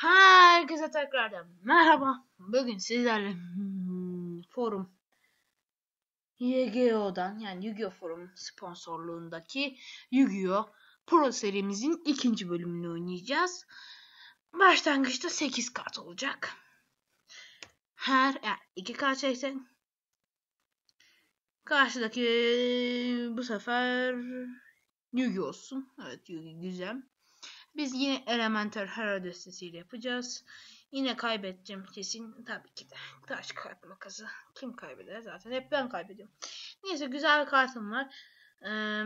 Herkese tekrardan merhaba. Bugün sizlerle forum YGO'dan yani Yu-Gi-Oh forum sponsorluğundaki Yu-Gi-Oh Pro serimizin ikinci bölümünü oynayacağız. Başlangıçta 8 kart olacak. Her yani iki kart çeksek karşıdaki bu sefer Yu-Gi olsun. Evet Yu-Gi güzel. Biz yine Elemental Hero destesiyle yapacağız. Yine kaybedeceğim kesin. Tabii ki de. Taş kart makası. Kim kaybeder zaten? Hep ben kaybediyorum. Neyse güzel bir kartım var. Ee,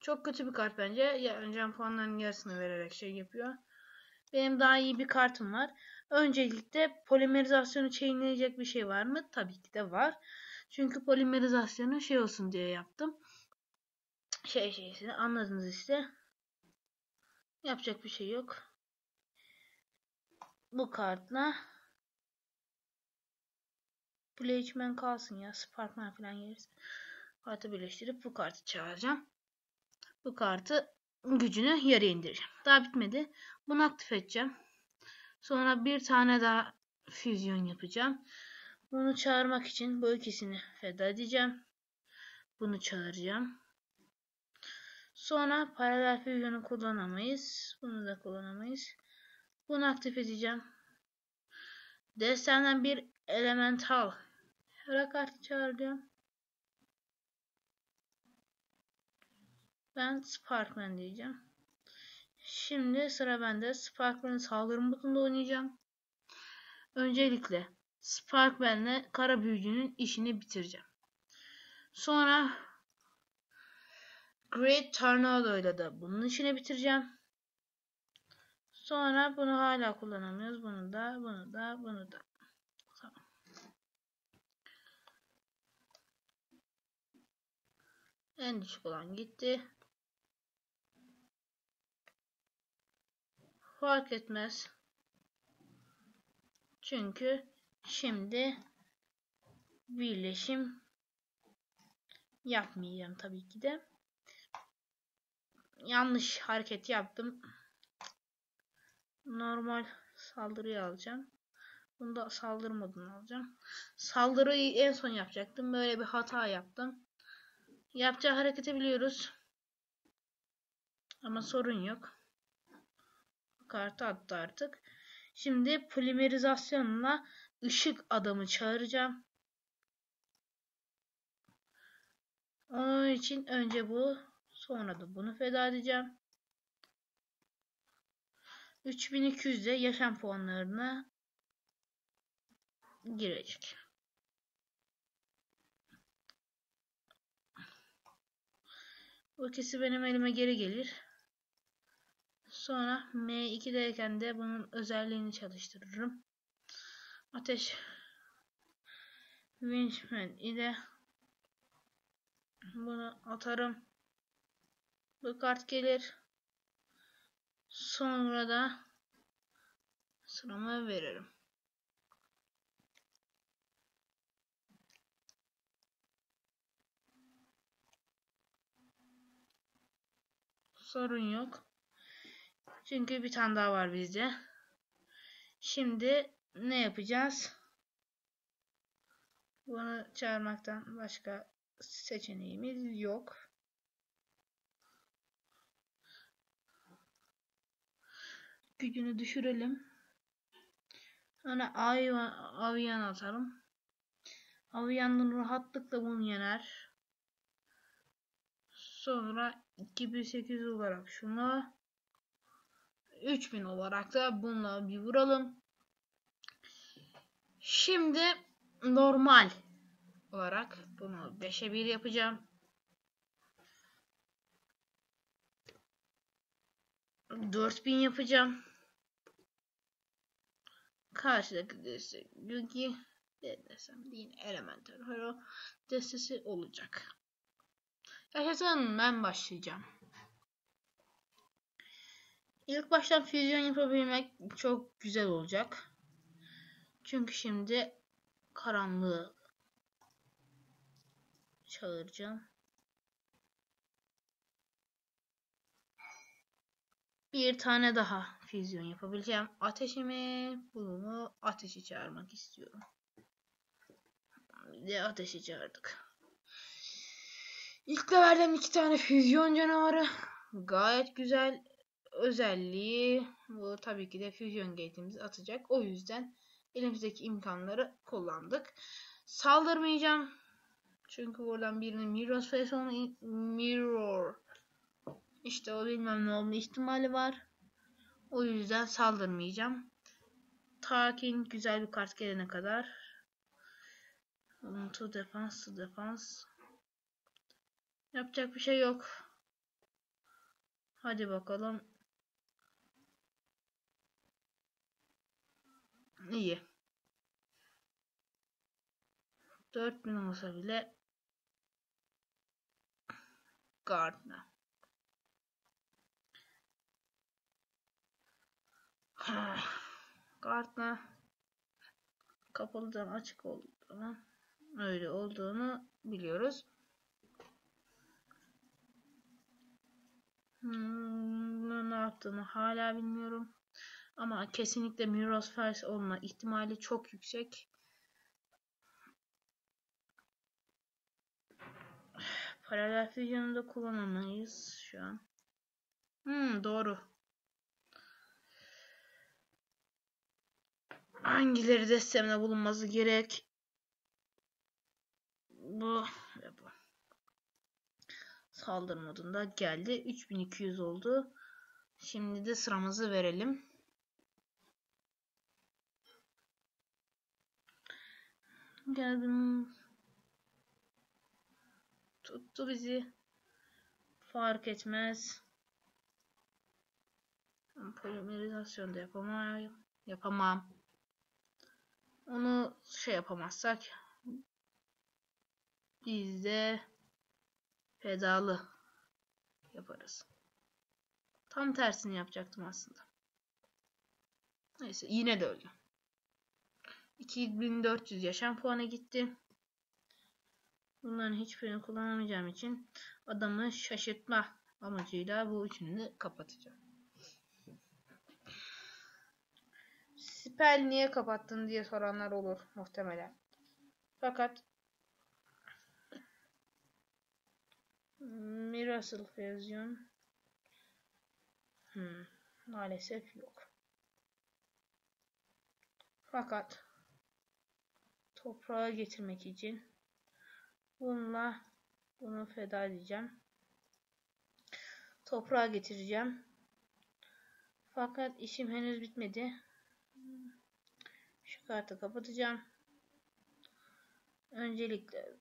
çok kötü bir kart bence. Ya, önce puanların yarısını vererek şey yapıyor. Benim daha iyi bir kartım var. Öncelikle polimerizasyonu chainleyecek bir şey var mı? Tabii ki de var. Çünkü polimerizasyonu şey olsun diye yaptım. Şey şeysini anladınız işte. Yapacak bir şey yok. Bu kartla Blageman kalsın ya. Sparkman falan gelirse. Kartı birleştirip bu kartı çağıracağım. Bu kartı gücünü yarıya indireceğim. Daha bitmedi. Bunu aktif edeceğim. Sonra bir tane daha füzyon yapacağım. Bunu çağırmak için bu ikisini feda edeceğim. Bunu çağıracağım. Sonra paralel füzyonu kullanamayız. Bunu da kullanamayız. Bunu aktif edeceğim. Destemden bir elemental hero kartı çağıracağım. Ben Sparkman diyeceğim. Şimdi sıra bende. Sparkman'ın saldırı modunda oynayacağım. Öncelikle Sparkman'le kara büyücünün işini bitireceğim. Sonra Great Tornado ile de bunun işini bitireceğim. Sonra bunu hala kullanamıyoruz. Bunu da, bunu da, bunu da. En düşük olan gitti. Fark etmez. Çünkü şimdi birleşim yapmayacağım tabii ki de yanlış hareket yaptım. Normal saldırıyı alacağım. Bunu da saldırı modunu alacağım. Saldırıyı en son yapacaktım. Böyle bir hata yaptım. Yapacağı hareketi biliyoruz. Ama sorun yok. Kartı attı artık. Şimdi polimerizasyonla ışık adamı çağıracağım. Onun için önce bu Sonra da bunu feda edeceğim. 3200 de yaşam puanlarına girecek. Bu ikisi benim elime geri gelir. Sonra M2'deyken de bunun özelliğini çalıştırırım. Ateş Winchman ile bunu atarım. Bu kart gelir. Sonra da sırama veririm. Sorun yok. Çünkü bir tane daha var bizde. Şimdi ne yapacağız? Bunu çağırmaktan başka seçeneğimiz yok. Gücünü düşürelim. Sonra Avian, atalım. Avian'ın rahatlıkla bunu yener. Sonra 2800 olarak şunu 3000 olarak da bununla bir vuralım. Şimdi normal olarak bunu 5'e 1 yapacağım. 4000 yapacağım. Karşıdaki destek Yugi desem yine Elemental Hero destesi olacak. Yaşasın ben başlayacağım. İlk baştan füzyon yapabilmek çok güzel olacak. Çünkü şimdi karanlığı çağıracağım. Bir tane daha füzyon yapabileceğim. Ateşimi, bulumu ateşi çağırmak istiyorum. Bir de ateşi çağırdık. İlk verdim iki tane füzyon canavarı. Gayet güzel özelliği. Bu tabii ki de füzyon gate'imizi atacak. O yüzden elimizdeki imkanları kullandık. Saldırmayacağım. Çünkü buradan birinin Mirror Face Mirror işte o bilmem ne olma ihtimali var. O yüzden saldırmayacağım. Ta ki güzel bir kart gelene kadar. To defense, to defense. Yapacak bir şey yok. Hadi bakalım. İyi. 4000 olsa bile Gardner. Gardner kapalıdan açık olduğunu öyle olduğunu biliyoruz. Hmm, ne yaptığını hala bilmiyorum. Ama kesinlikle Miros First olma ihtimali çok yüksek. Paralel füzyonu da kullanamayız şu an. Hmm, doğru. Hangileri destemde bulunması gerek? Bu ve bu. Saldırı modunda geldi. 3200 oldu. Şimdi de sıramızı verelim. Geldim. Tuttu bizi. Fark etmez. Polimerizasyon da yapamam. Yapamam. Onu şey yapamazsak biz de pedalı yaparız. Tam tersini yapacaktım aslında. Neyse yine de öldü. 2400 yaşam puanı gitti. Bunların hiçbirini kullanamayacağım için adamı şaşırtma amacıyla bu üçünü de kapatacağım. Spell niye kapattın diye soranlar olur muhtemelen. Fakat Miracle Fusion hmm, maalesef yok. Fakat toprağa getirmek için bununla bunu feda edeceğim. Toprağa getireceğim. Fakat işim henüz bitmedi. Şu kartı kapatacağım. Öncelikle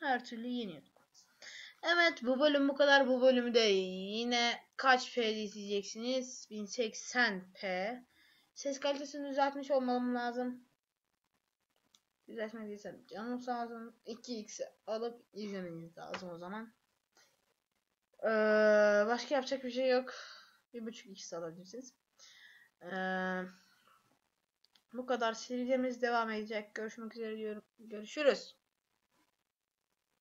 her türlü yeniyorduk. Evet bu bölüm bu kadar. Bu bölümü de yine kaç P izleyeceksiniz? 1080p. Ses kalitesini düzeltmiş olmam lazım. Düzeltmediysem canım sağ olsun. 2x alıp izlemeniz lazım o zaman. Ee, başka yapacak bir şey yok. Bir buçuk x alabilirsiniz. Ee, bu kadar serimiz devam edecek. Görüşmek üzere diyorum. Görüşürüz.